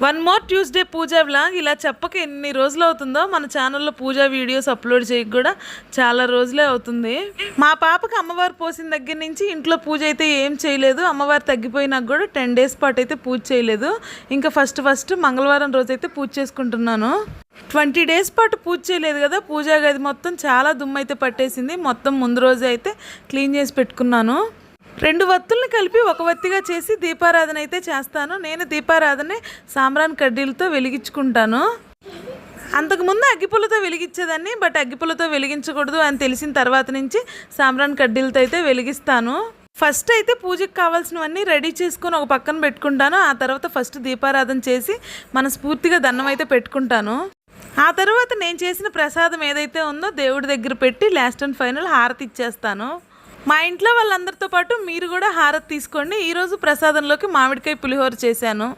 One more Tuesday Pooja vlog ఇలా చెప్పక ఎన్ని రోజులు అవుతుందో మన ఛానల్లో పూజా వీడియోస్ అప్లోడ్ చేయక కూడా చాలా రోజులే అవుతుంది. మా పాపకి అమ్మవారు పోసిన దగ్గర నుంచి ఇంట్లో పూజ అయితే ఏం చేయలేదు. అమ్మవారు తగ్గిపోయినాక కూడా టెన్ డేస్ పాటు అయితే పూజ చేయలేదు. ఇంకా ఫస్ట్ ఫస్ట్ మంగళవారం రోజు అయితే పూజ చేసుకుంటున్నాను. ట్వంటీ డేస్ పాటు పూజ చేయలేదు కదా. పూజా గది మొత్తం చాలా దుమ్ము అయితే పట్టేసింది. మొత్తం ముందు రోజే అయితే క్లీన్ చేసి పెట్టుకున్నాను. రెండు వత్తుల్ని కలిపి ఒక వత్తిగా చేసి దీపారాధన అయితే చేస్తాను. నేను దీపారాధనే సాంబ్రాన్ కడ్డీలతో వెలిగించుకుంటాను. అంతకుముందు అగ్గిపుల్లతో వెలిగించేదాన్ని బట్ అగ్గిపుల్లతో వెలిగించకూడదు అని తెలిసిన తర్వాత నుంచి సాంబ్రాన్ కడ్డీలతో అయితే వెలిగిస్తాను. ఫస్ట్ అయితే పూజకి కావాల్సినవన్నీ రెడీ చేసుకొని ఒక పక్కన పెట్టుకుంటాను. ఆ తర్వాత ఫస్ట్ దీపారాధన చేసి మనస్ఫూర్తిగా దండం అయితే పెట్టుకుంటాను. ఆ తర్వాత నేను చేసిన ప్రసాదం ఏదైతే ఉందో దేవుడి దగ్గర పెట్టి లాస్ట్ అండ్ ఫైనల్ హారతి ఇచ్చేస్తాను. మా ఇంట్లో వాళ్ళందరితో పాటు మీరు కూడా హారతి తీసుకోండి. ఈరోజు ప్రసాదంలోకి మామిడికాయ పులిహోర చేశాను.